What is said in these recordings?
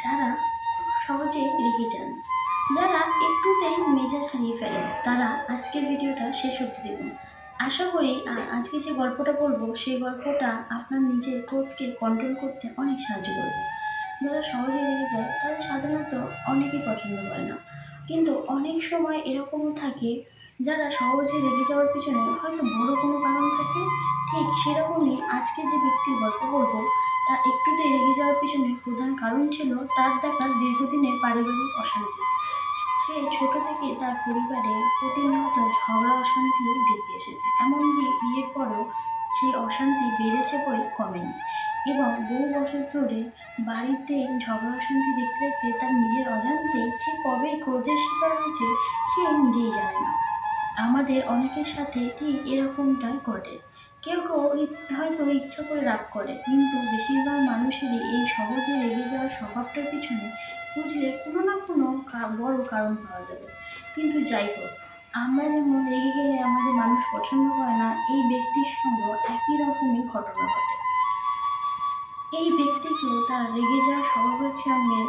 যারা সহজে রেগে যান, যারা একটুতেই মেজাজ হারিয়ে ফেলে তারা আজকের ভিডিওটা শেষ অবধি দেখুন। আশা করি আজকে যে গল্পটা বলব, সেই গল্পটা আপনার নিজের ক্রোধকে কন্ট্রোল করতে অনেক সাহায্য করবে। যারা সহজে রেগে যায়, তারা সাধারণত অনেকেই পছন্দ করে না। কিন্তু অনেক সময় এরকমও থাকে, যারা সহজে রেগে যাওয়ার পিছনে হয়তো বড় কোনো কারণ থাকে। ঠিক সেরকমই আজকে যে ব্যক্তির গল্প বলব তা একটুতে রেগে যাওয়ার পিছনে প্রধান কারণ ছিল তার দেখা দীর্ঘদিনের পারিবারিক অশান্তি। সে ছোট থেকে তার পরিবারে প্রতিনিয়ত ঝগড়া, অশান্তি দেখে এসেছে। এমনকি বিয়ের পরও সেই অশান্তি বেড়েছে বই কমেনি এবং বহু বছর ধরে বাড়িতে ঝগড়া, অশান্তি দেখতে দেখতে তার নিজের অজান্তেই সে কবে ক্রোধের শিকার হয়েছে সে নিজেই জানে না। আমাদের অনেকের সাথে ঠিক এরকমটাই ঘটে। কেউ কেউ হয়তো ইচ্ছা করে রাগ করে, কিন্তু বেশিরভাগ মানুষেরই এই সহজে রেগে যাওয়ার স্বভাবটার পিছনে খুঁজলে কোনো না কোনো বড় কারণ পাওয়া যাবে। কিন্তু যাই হোক, আমরা যেমন রেগে গেলে আমাদের মানুষ পছন্দ করে না, এই ব্যক্তির সঙ্গে একই রকমই ঘটনা ঘটে। এই ব্যক্তিকেও তার রেগে যাওয়ার স্বভাবের সঙ্গে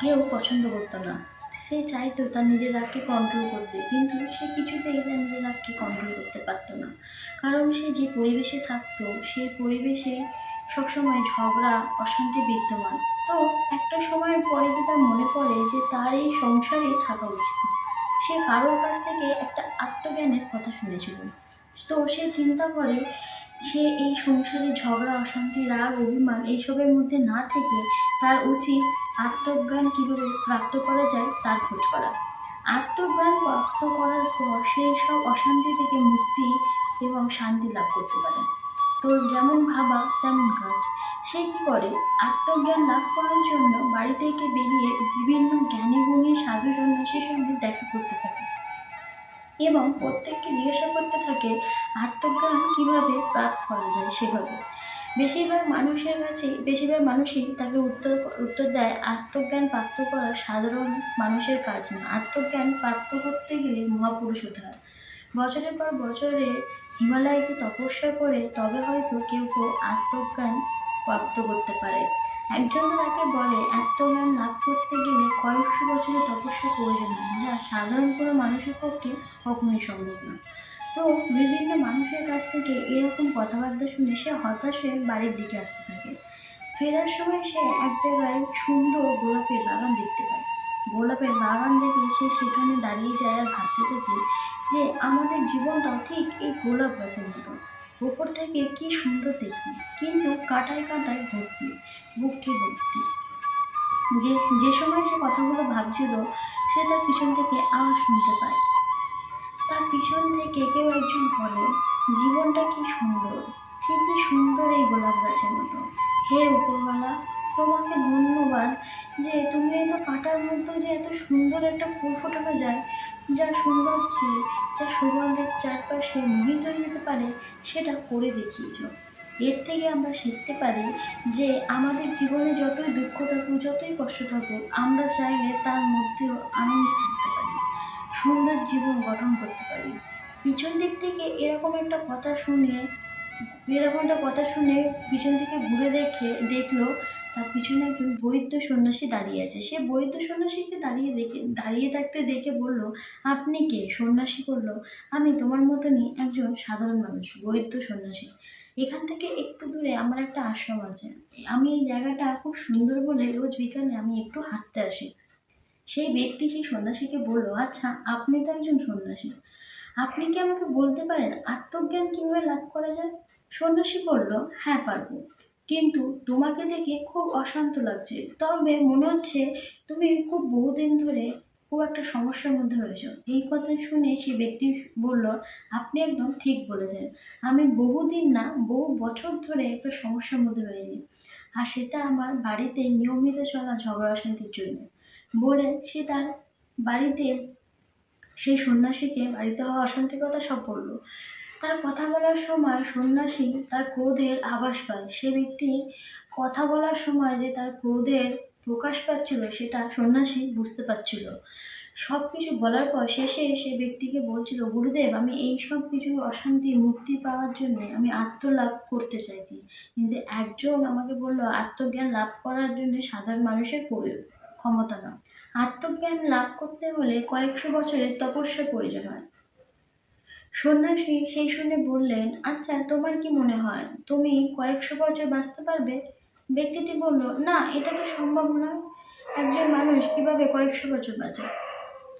কেউ পছন্দ করতো না। সে চাইতো তার নিজের রাগকে কন্ট্রোল করতে, কিন্তু সে কিছুতেই তার নিজের রাগকে কন্ট্রোল করতে পারতো না। কারণ সে যে পরিবেশে থাকতো সেই পরিবেশে সবসময় ঝগড়া, অশান্তি বিদ্যমান। তো একটা সময়ের পরে কি তার মনে পড়ে যে তার এই সংসারে থাকা উচিত সে কারোর কাছ থেকে একটা আত্মজ্ঞানের কথা শুনেছিল। তো সে চিন্তা করে, সে এই সংসারে ঝগড়া অশান্তি রাগ অভিমান এইসবের মধ্যে না থেকে তার উচিত আত্মজ্ঞান কীভাবে প্রাপ্ত করা যায় তার খোঁজ করা। আত্মজ্ঞান প্রাপ্ত করার পর সে সব অশান্তি থেকে মুক্তি এবং শান্তি লাভ করতে পারে। তো যেমন ভাবা তেমন কাজ। সে কী করে? আত্মজ্ঞান লাভ করার জন্য বাড়ি থেকে বেরিয়ে বিভিন্ন জ্ঞানী গুণী সাধু সন্ন্যাসীর সঙ্গে দেখা করতে থাকে। এবং প্রত্যেককে জিজ্ঞাসা করতে থাকে, আত্মজ্ঞান কীভাবে প্রাপ্ত করা যায় সেভাবে? বেশিরভাগ মানুষের কাছে, বেশিরভাগ মানুষই তাকে উত্তর উত্তর দেয় আত্মজ্ঞান প্রাপ্ত করা সাধারণ মানুষের কাজ না আত্মজ্ঞান প্রাপ্ত করতে গেলে মহাপুরুষ হতে হয়। বছরের পর বছরে হিমালয়কে তপস্যা করে তবে হয়তো কেউ কেউ আত্মজ্ঞান প্রাপ্ত করতে পারে। একজন তো তাকে বলে, আত্মজ্ঞান লাভ করতে গেলে কয়েকশো বছরের তপস্যা প্রয়োজন হয়, যা সাধারণ কোনো মানুষের পক্ষে কখনোই সম্ভব না তো বিভিন্ন মানুষের কাছ থেকে এরকম কথাবার্তা শুনে সে হতাশ হয়ে বাড়ির দিকে আসতে থাকে। ফেরার সময় সে এক জায়গায় সুন্দর গোলাপের বাগান দেখতে পায়। গোলাপের বাগান দেখে সে সেখানে দাঁড়িয়ে যায় আর ভাবতে থাকে যে, আমাদের জীবনটাও ঠিক এই গোলাপ গাছের মতো। ওপর থেকে কি সুন্দর দেখতে। কিন্তু কাঁটায় কাঁটায় ভর্তি বুকে ভর্তি যে যে সময় সে কথাগুলো ভাবছিল, সে তার পিছন থেকে আওয়াজ শুনতে পায়। তার পিছন থেকে কেউ একজন বলে, জীবনটা কি সুন্দর? ঠিকই সুন্দর এই গোলাপ গাছের মতো। হে উপরওয়ালা, তোমাকে ধন্যবাদ যে তুমি এত কাটার মধ্যে যে এত সুন্দর একটা ফুল ফোটানো যায়, যা সুন্দর যা সুগন্ধের চারপাশে মোহিত হয়ে যেতে পারে, সেটা করে দেখিয়েছ। এর থেকে আমরা শিখতে পারি যে আমাদের জীবনে যতই দুঃখ থাকুক, যতই কষ্ট থাকুক, আমরা চাইলে তার মধ্যেও আনন্দ থাকতে পারি। সুন্দর জীবন গঠন করতে পারি। পিছন দিক থেকে এরকম একটা কথা শুনে, এরকম একটা কথা শুনে পিছন থেকে ঘুরে দেখে, দেখল, তার পিছনে একজন বৈদ্য সন্ন্যাসী দাঁড়িয়ে আছে। সে বৈদ্য সন্ন্যাসীকে দাঁড়িয়ে দেখে, দাঁড়িয়ে থাকতে দেখে বলল, আপনি কে? সন্ন্যাসী বলল, আমি তোমার মতনই একজন সাধারণ মানুষ, বৈদ্য সন্ন্যাসী। এখান থেকে একটু দূরে আমার একটা আশ্রম আছে। আমি এই জায়গাটা খুব সুন্দর বলে রোজ বিকালে আমি একটু হাঁটতে আসি। সেই ব্যক্তি সেই সন্ন্যাসীকে বলল আচ্ছা আপনি তো একজন সন্ন্যাসী। আপনি কি আমাকে বলতে পারেন আত্মজ্ঞান কীভাবে লাভ করা যায়? সন্ন্যাসী বলল হ্যাঁ পারব। কিন্তু তোমাকে দেখে খুব অশান্ত লাগছে। তবে মনে হচ্ছে তুমি খুব বহুদিন ধরে খুব একটা সমস্যার মধ্যে রয়েছো। এই কথা শুনে সে ব্যক্তি বলল, আপনি একদম ঠিক বলেছেন। আমি বহুদিন না, বহু বছর ধরে একটা সমস্যার মধ্যে রয়েছি। আর সেটা আমার বাড়িতে নিয়মিত চলা ঝগড়া অশান্তির জন্য। বলে সে তার বাড়িতে, সেই সন্ন্যাসীকে বাড়িতে হওয়া অশান্তির কথা সব বলল। তার কথা বলার সময় সন্ন্যাসী তার ক্রোধের আভাস পায়। সে ব্যক্তি কথা বলার সময় যে তার ক্রোধের প্রকাশ পাচ্ছিল, সেটা সন্ন্যাসী বুঝতে পারছিল। সব কিছু বলার পর শেষে সে ব্যক্তিকে বলছিল, গুরুদেব, আমি এই সব কিছু অশান্তি, মুক্তি পাওয়ার জন্য আমি আত্মলাভ করতে চাইছি। কিন্তু একজন আমাকে বলল, আত্মজ্ঞান লাভ করার জন্য সাধারণ মানুষের প্রয়োজন। ক্ষমতা নয়। আত্মজ্ঞান লাভ করতে হলে কয়েকশো বছরের তপস্যা প্রয়োজন হয়। সন্ন্যাসী সেই শুনে বললেন আচ্ছা তোমার কি মনে হয়, তুমি কয়েকশো বছর বাঁচতে পারবে? ব্যক্তিটি বলল, না, এটা তো সম্ভব নয়। একজন মানুষ কীভাবে কয়েকশো বছর বাঁচে?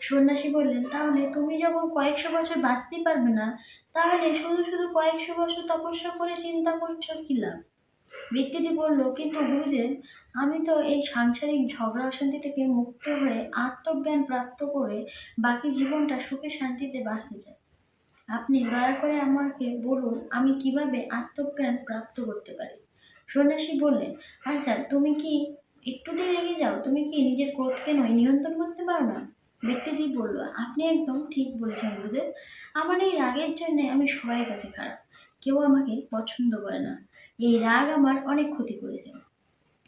সন্ন্যাসী বললেন, তাহলে তুমি যখন কয়েকশো বছর বাঁচতেই পারবে না, তাহলে শুধু শুধু কয়েকশো বছর তপস্যা করে চিন্তা করছ কি লাভ? ব্যক্তিটি বলল কিন্তু গুরুদেব আমি তো এই সাংসারিক ঝগড়া অশান্তি থেকে মুক্ত হয়ে আত্মজ্ঞান প্রাপ্ত করে বাকি জীবনটা সুখে শান্তিতে বাঁচতে চাই। আপনি দয়া করে আমাকে বলুন, আমি কীভাবে আত্মজ্ঞান প্রাপ্ত করতে পারি? সন্ন্যাসী বললেন আচ্ছা তুমি কি একটুতেই রেগে যাও? তুমি কি নিজের ক্রোধকে নয়, নিয়ন্ত্রণ করতে পারো না? ব্যক্তিটি বলল, আপনি একদম ঠিক বলেছেন গুরুদেব। আমার এই রাগের জন্য আমি সবার কাছে খারাপ। কেউ আমাকে পছন্দ করে না। এই রাগ আমার অনেক ক্ষতি করেছে।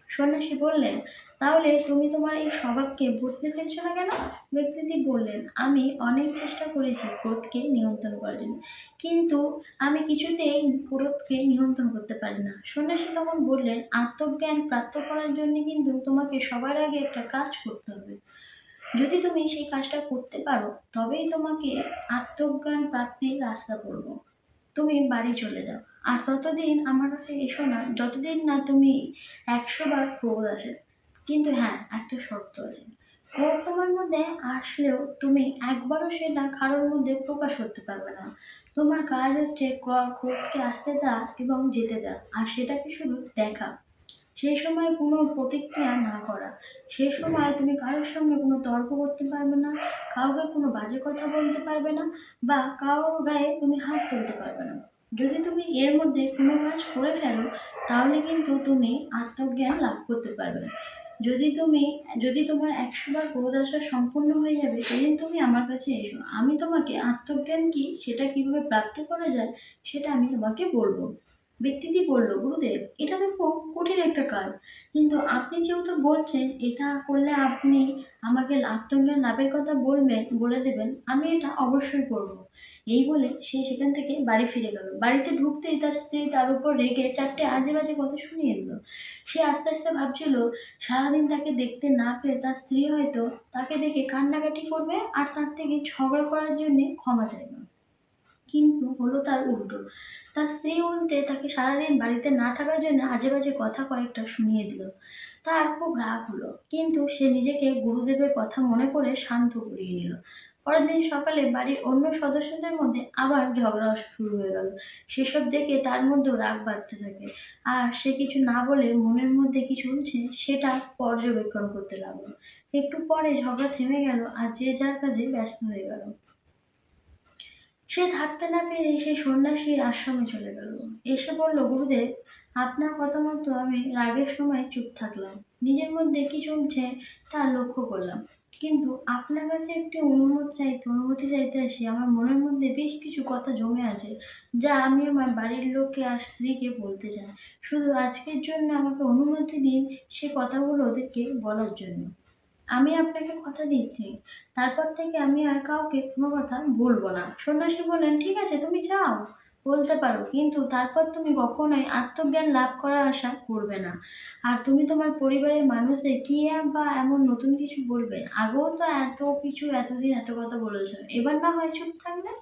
সন্ন্যাসী বললেন, তাহলে তুমি তোমার এই স্বভাবকে বদলে ফেলছো না কেন? ব্যক্তিটি বললেন, আমি অনেক চেষ্টা করেছি ক্রোধকে নিয়ন্ত্রণ করার জন্য, কিন্তু আমি কিছুতেই ক্রোধকে নিয়ন্ত্রণ করতে পারি না। সন্ন্যাসী তখন বললেন, আত্মজ্ঞান প্রাপ্ত করার জন্য কিন্তু তোমাকে সবার আগে একটা কাজ করতে হবে। যদি তুমি সেই কাজটা করতে পারো, তবেই তোমাকে আত্মজ্ঞান প্রাপ্তির রাস্তা পড়ব তুমি বাড়ি চলে যাও। আর ততদিন আমার কাছে এসো না, যতদিন না তুমি একশো বার ক্রোধ আসে। কিন্তু হ্যাঁ একটা শর্ত আছে। ক্রোধ তোমার মধ্যে আসলেও তুমি একবারও সেটা কারোর মধ্যে প্রকাশ করতে পারবে না। তোমার কাজ হচ্ছে ক্র- ক্রোধকে আসতে দেওয়া এবং যেতে দেওয়া আর সেটাকে শুধু দেখা। সেই সময় কোনো প্রতিক্রিয়া না করা। সেই সময় তুমি কারোর সঙ্গে কোনো তর্ক করতে পারবে না, কাউকে কোনো বাজে কথা বলতে পারবে না, বা কারোর গায়ে তুমি হাত তুলতে পারবে না। যদি তুমি এর মধ্যে কোনো কাজ করে ফেলো, তাহলে কিন্তু তুমি আত্মজ্ঞান লাভ করতে পারবে। যদি তুমি, যদি তোমার একশোবার বার ক্রোধ সম্পূর্ণ হয়ে যাবে, সেদিন তুমি আমার কাছে এসো। আমি তোমাকে আত্মজ্ঞান কি, সেটা কীভাবে প্রাপ্ত করা যায়, সেটা আমি তোমাকে বলব। ব্যক্তিটি বলল গুরুদেব। এটা তো খুব কঠিন একটা কাজ। কিন্তু আপনি যেহেতু বলছেন, এটা করলে আপনি আমাকে আত্মজ্ঞান লাভের কথা বলবেন, বলে দেবেন, আমি এটা অবশ্যই করব। এই বলে সে সেখান থেকে বাড়ি ফিরে গেল। বাড়িতে ঢুকতেই তার স্ত্রী তার উপর রেগে চারটে আজে বাজে কথা শুনিয়ে দিল। সে আস্তে আস্তে ভাবছিল, সারাদিন তাকে দেখতে না পেয়ে তার স্ত্রী হয়তো তাকে দেখে কান্নাকাটি করবে আর তার থেকে ঝগড়া করার জন্যে ক্ষমা চাইবে। কিন্তু হলো তার উল্টো। তার স্ত্রী উল্টে তাকে সারাদিন বাড়িতে না থাকার জন্য আজে বাজে কথা কয়েকটা শুনিয়ে দিল। তার খুব রাগ হলো, কিন্তু সে নিজেকে গুরুদেবের কথা মনে করে শান্ত করিয়ে নিল। পরের দিন সকালে বাড়ির অন্য সদস্যদের মধ্যে আবার ঝগড়া শুরু হয়ে গেল। সেসব দেখে তার মধ্যেও রাগ বাড়তে থাকে। আর সে কিছু না বলে মনের মধ্যে কি চলছে সেটা পর্যবেক্ষণ করতে লাগল। একটু পরে ঝগড়া থেমে গেল আর যে যার কাজে ব্যস্ত হয়ে গেল। সে থাকতে না পেরে সেই সন্ন্যাসীর আশ্রমে চলে গেল। এসে বলল, গুরুদেব, আপনার কথা মতো আমি রাগের সময় চুপ থাকলাম। নিজের মধ্যে কি চলছে তা লক্ষ্য করলাম। কিন্তু আপনার কাছে একটি অনুমতি চাইতে অনুমতি চাইতে আসি। আমার মনের মধ্যে বেশ কিছু কথা জমে আছে, যা আমি আমার বাড়ির লোককে আর স্ত্রীকে বলতে চাই। শুধু আজকের জন্য আমাকে অনুমতি দিন সে কথাগুলো ওদেরকে বলার জন্য। আমি আপনাকে কথা দিচ্ছি। তারপর থেকে আমি আর কাউকে কোনো কথা বলব না। সন্ন্যাসী বললেন, ঠিক আছে, তুমি যাও। বলতে পারো, কিন্তু তারপর তুমি কখনোই আত্মজ্ঞান লাভ করার আশা করবে না। আর তুমি তোমার পরিবারের মানুষদের কি বা এমন নতুন কিছু বলবে? আগেও তো এত কিছু, এতদিন এত কথা বলেছ। এবার না হয় চুপ থাকবে?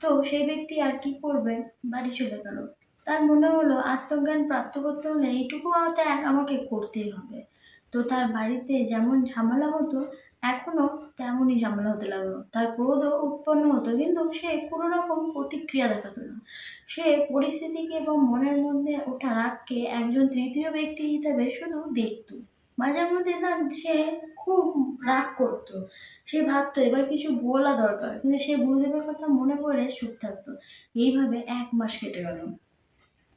তো সেই ব্যক্তি আর কি করবে? বাড়ি চলে গেল। তার মনে হলো, আত্মজ্ঞান প্রাপ্ত করতে হলে এইটুকু আমাকে করতেই হবে। তো তার বাড়িতে যেমন ঝামেলা হতো এখনও তেমনই ঝামেলা হতে লাগল। তার ক্রোধও উৎপন্ন হতো, কিন্তু সে কোনো রকম প্রতিক্রিয়া দেখাতো না। সে পরিস্থিতিকে এবং মনের মধ্যে ওঠা রাগকে একজন তৃতীয় ব্যক্তি হিসেবে শুধু দেখত। মাঝে মধ্যে তার সে খুব রাগ করতো। সে ভাবতো, এবার কিছু বলা দরকার। কিন্তু সে গুরুদেবের কথা মনে করে চুপ থাকতো। এইভাবে এক মাস কেটে গেল।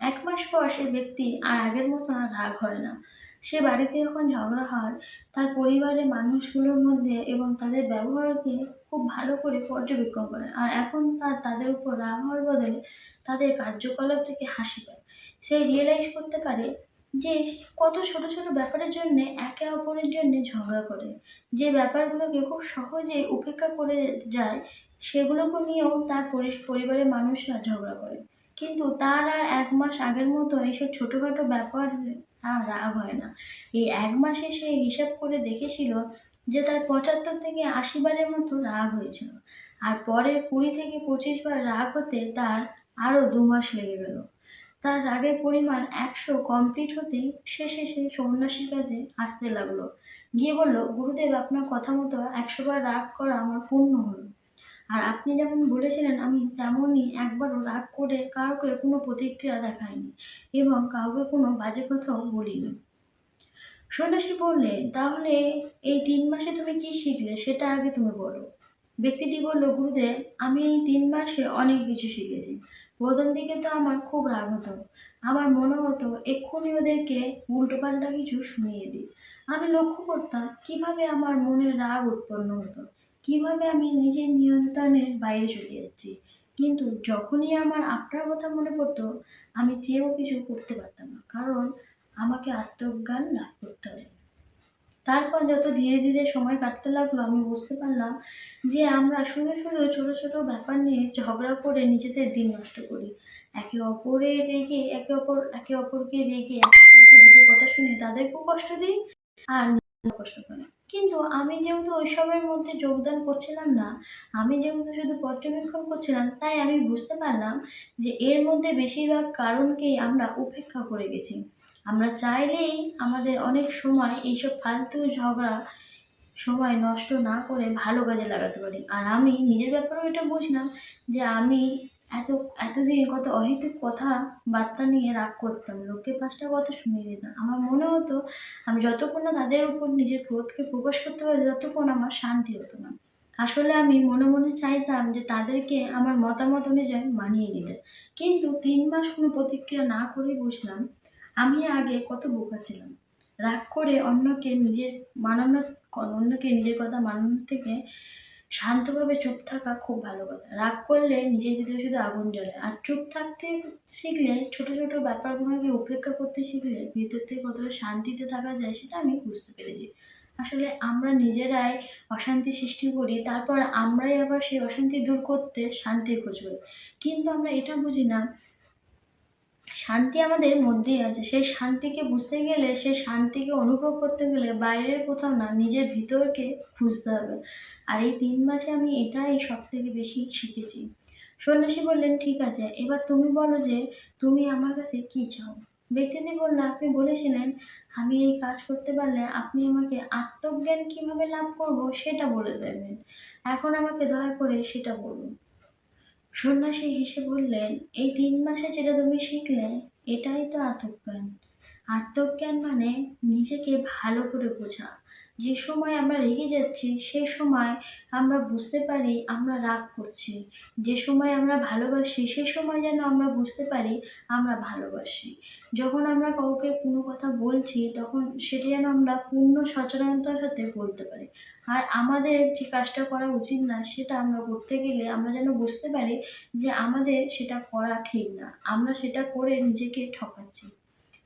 এক মাস পর সে ব্যক্তি আর আগের মতো আর রাগ হয় না। সে বাড়িতে যখন ঝগড়া হয়, তার পরিবারের মানুষগুলোর মধ্যে এবং তাদের ব্যবহারকে খুব ভালো করে পর্যবেক্ষণ করে। আর এখন তার, তাদের উপর রাগ হওয়ার বদলে তাদের কার্যকলাপ থেকে হাসি পায়। সে রিয়েলাইজ করতে পারে যে, কত ছোট ছোট ব্যাপারের জন্যে একে অপরের জন্য ঝগড়া করে। যে ব্যাপারগুলোকে খুব সহজে উপেক্ষা করে যায়, সেগুলোকে নিয়েও তার পরি- পরিবারের মানুষরা ঝগড়া করে। কিন্তু তার আর এক মাস আগের মতো এইসব ছোটোখাটো ব্যাপার আর রাগ হয় না। এই এক মাসে সে হিসাব করে দেখেছিল যে তার পঁচাত্তর থেকে আশি বারের মতো রাগ হয়েছিল। আর পরের কুড়ি থেকে পঁচিশ বার রাগ হতে তার আরও দু মাস লেগে গেল। তার রাগের পরিমাণ একশো কমপ্লিট হতেই শেষে সে সন্ন্যাসীর কাছে আসতে লাগল। গিয়ে বলল, গুরুদেব, আপনার কথা মতো একশো বার রাগ করা আমার পূর্ণ হলো। আর আপনি যেমন বলেছিলেন, আমি তেমনই একবারও রাগ করে কাউকে কোনো প্রতিক্রিয়া দেখাইনি এবং কাউকে কোনো বাজে কথাও বলিনি। সন্ন্যাসী বললেন তাহলে এই তিন মাসে তুমি কি শিখলে সেটা আগে তুমি বলো। ব্যক্তিটি বলল, গুরুদেব, আমি এই তিন মাসে অনেক কিছু শিখেছি। প্রথম দিকে তো আমার খুব রাগ হতো। আমার মনে হতো, এক্ষুনি ওদেরকে উল্টোপাল্টা কিছু শুনিয়ে দিই। আমি লক্ষ্য করতাম কীভাবে আমার মনে রাগ উৎপন্ন হতো। কীভাবে আমি নিজের নিয়ন্ত্রণের বাইরে চলে যাচ্ছি? কিন্তু যখনই আমার আপনার কথা মনে পড়তো, আমি চেয়েও কিছু করতে পারতাম না। কারণ আমাকে আত্মজ্ঞান লাভ করতে হবে। তারপর যত ধীরে ধীরে সময় কাটতে লাগল, আমি বুঝতে পারলাম যে আমরা শুধু শুধু ছোটো ছোটো ব্যাপার নিয়ে ঝগড়া করে নিজেদের দিন নষ্ট করি। একে অপরে রেগে, একে অপর, একে অপরকে রেগে, একে অপরকে দুটো কথা শুনে তাদেরকেও কষ্ট দিই, আর কিন্তু আমি যেহেতু ওইসবের মধ্যে যোগদান করছিলাম না, আমি যেহেতু শুধু পর্যবেক্ষণ করছিলাম, তাই আমি বুঝতে পারলাম যে এর মধ্যে বেশিরভাগ কারণকেই আমরা উপেক্ষা করে গেছি। আমরা চাইলেই আমাদের অনেক সময় এইসব ফালতু ঝগড়া সময় নষ্ট না করে ভালো কাজে লাগাতে পারি। আর আমি নিজের ব্যাপারেও এটা বুঝলাম যে আমি এত, এতদিন কত অহেতুক কথা, বার্তা নিয়ে রাগ করতাম। লোককে পাঁচটা কথা শুনিয়ে দিতাম আমার মনে হতো, আমি যতক্ষণ না তাদের উপর নিজের ক্রোধকে প্রকাশ করতে পারি ততক্ষণ আমার শান্তি হতো না। আসলে আমি মনে মনে চাইতাম যে তাদেরকে আমার মতামত অনুযায়ী মানিয়ে নিতে। কিন্তু তিন মাস কোনো প্রতিক্রিয়া না করেই বুঝলাম, আমি আগে কত বোকা ছিলাম। রাগ করে অন্যকে নিজের মানানোর অন্যকে নিজের কথা মানানোর থেকে শান্তভাবে চুপ থাকা খুব ভালো কথা। রাগ করলে নিজের ভিতরে শুধু আগুন জ্বলে। আর চুপ থাকতে শিখলে, ছোট ছোট ব্যাপারগুলোকে উপেক্ষা করতে শিখলে ভিতর থেকে কতটা শান্তিতে থাকা যায় সেটা আমি বুঝতে পেরেছি। আসলে আমরা নিজেরাই অশান্তি সৃষ্টি করি, তারপর আমরাই আবার সেই অশান্তি দূর করতে শান্তির খোঁজ করি। কিন্তু আমরা এটা বুঝি না শান্তি আমাদের মধ্যেই আছে। সেই শান্তিকে বুঝতে গেলে, সেই শান্তিকে অনুভব করতে গেলে বাইরের কোথাও না, নিজের ভিতরকে খুঁজতে হবে। আর এই তিন মাসে আমি এটাই সব থেকে বেশি শিখেছি। সন্ন্যাসী বললেন, ঠিক আছে, এবার তুমি বলো যে, তুমি আমার কাছে কী চাও? ব্যক্তিটি বলল, আপনি বলেছিলেন, আমি এই কাজ করতে পারলে আপনি আমাকে আত্মজ্ঞান কীভাবে লাভ করব সেটা বলে দেবেন। এখন আমাকে দয়া করে সেটা বলুন। সন্ন্যাসী হেসে বললেন, এই তিন মাসে যেটা তুমি শিখলে, এটাই তো আত্মজ্ঞান। আত্মজ্ঞান মানে নিজেকে ভালো করে বোঝা। যে সময় আমরা রেগে যাচ্ছি, সে সময় আমরা বুঝতে পারি আমরা রাগ করছি। যে সময় আমরা ভালোবাসি, সে সময় যেন আমরা বুঝতে পারি আমরা ভালোবাসি। যখন আমরা কাউকে কোনো কথা বলছি, তখন সেটা যেন আমরা পূর্ণ সচেতনতার সাথে বলতে পারি। আর আমাদের যে কাজটা করা উচিত না, সেটা আমরা করতে গেলে আমরা যেন বুঝতে পারি যে আমাদের সেটা করা ঠিক না। আমরা সেটা করে নিজেকে ঠকাচ্ছি।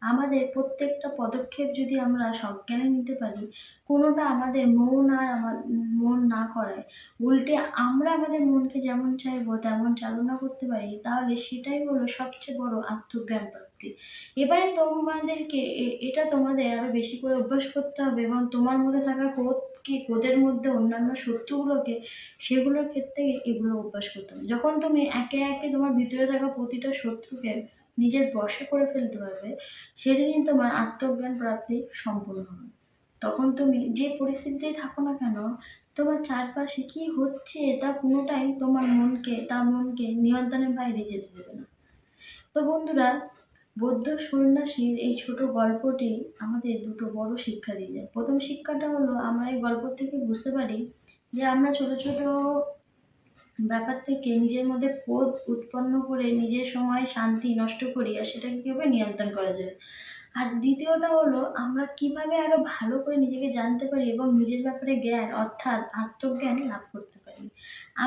আমাদের প্রত্যেকটা পদক্ষেপ যদি আমরা সজ্ঞানে নিতে পারি, কোনোটা আমাদের মন আর আমার মন না করায়, উল্টে আমরা আমাদের মনকে যেমন চাইব তেমন চালনা করতে পারি, তাহলে সেটাই হলো সবচেয়ে বড় আত্মজ্ঞান প্রাপ্তি। এবারে তোমাদেরকে এটা তোমাদের আরও বেশি করে অভ্যাস করতে হবে এবং তোমার মধ্যে থাকা ক্রোধকে ক্রোধের মধ্যে অন্যান্য শত্রুগুলোকে সেগুলোর ক্ষেত্রে এগুলো অভ্যাস করতে হবে। যখন তুমি একে একে তোমার ভিতরে থাকা প্রতিটা শত্রুকে নিজের বশে করে ফেলতে পারবে, সেদিনই তোমার আত্মজ্ঞান প্রাপ্তি সম্পূর্ণ হবে। তখন তুমি যে পরিস্থিতিতেই থাকো না কেন, তোমার চারপাশে কি হচ্ছে তা কোনোটাই তোমার মনকে, তার মনকে নিয়ন্ত্রণের বাইরে যেতে দেবে না। তো বন্ধুরা বৌদ্ধ সন্ন্যাসীর এই ছোট গল্পটি আমাদের দুটো বড় শিক্ষা দিয়ে যায়। প্রথম শিক্ষাটা হলো, আমরা এই গল্প থেকে বুঝতে পারি যে আমরা ছোট ছোট ব্যাপার থেকে নিজের মধ্যে ক্রোধ উৎপন্ন করে নিজের সময় শান্তি নষ্ট করি আর সেটাকে কীভাবে নিয়ন্ত্রণ করা যায়। আর দ্বিতীয়টা হলো, আমরা কীভাবে আরও ভালো করে নিজেকে জানতে পারি এবং নিজের ব্যাপারে জ্ঞান অর্থাৎ আত্মজ্ঞান লাভ করতে পারি।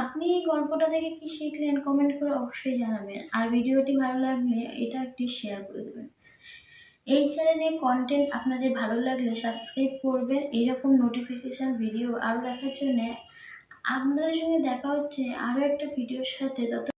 আপনি এই গল্পটা থেকে কি শিখলেন কমেন্ট করে অবশ্যই জানাবেন। আর ভিডিওটি ভালো লাগলে এটা একটি শেয়ার করে দেবেন। এই চ্যানেলে কন্টেন্ট আপনাদের ভালো লাগলে সাবস্ক্রাইব করবেন। এরকম নোটিফিকেশান ভিডিও আরও দেখার জন্যে আপনাদের সঙ্গে দেখা হচ্ছে আরও একটা ভিডিওর সাথে। তত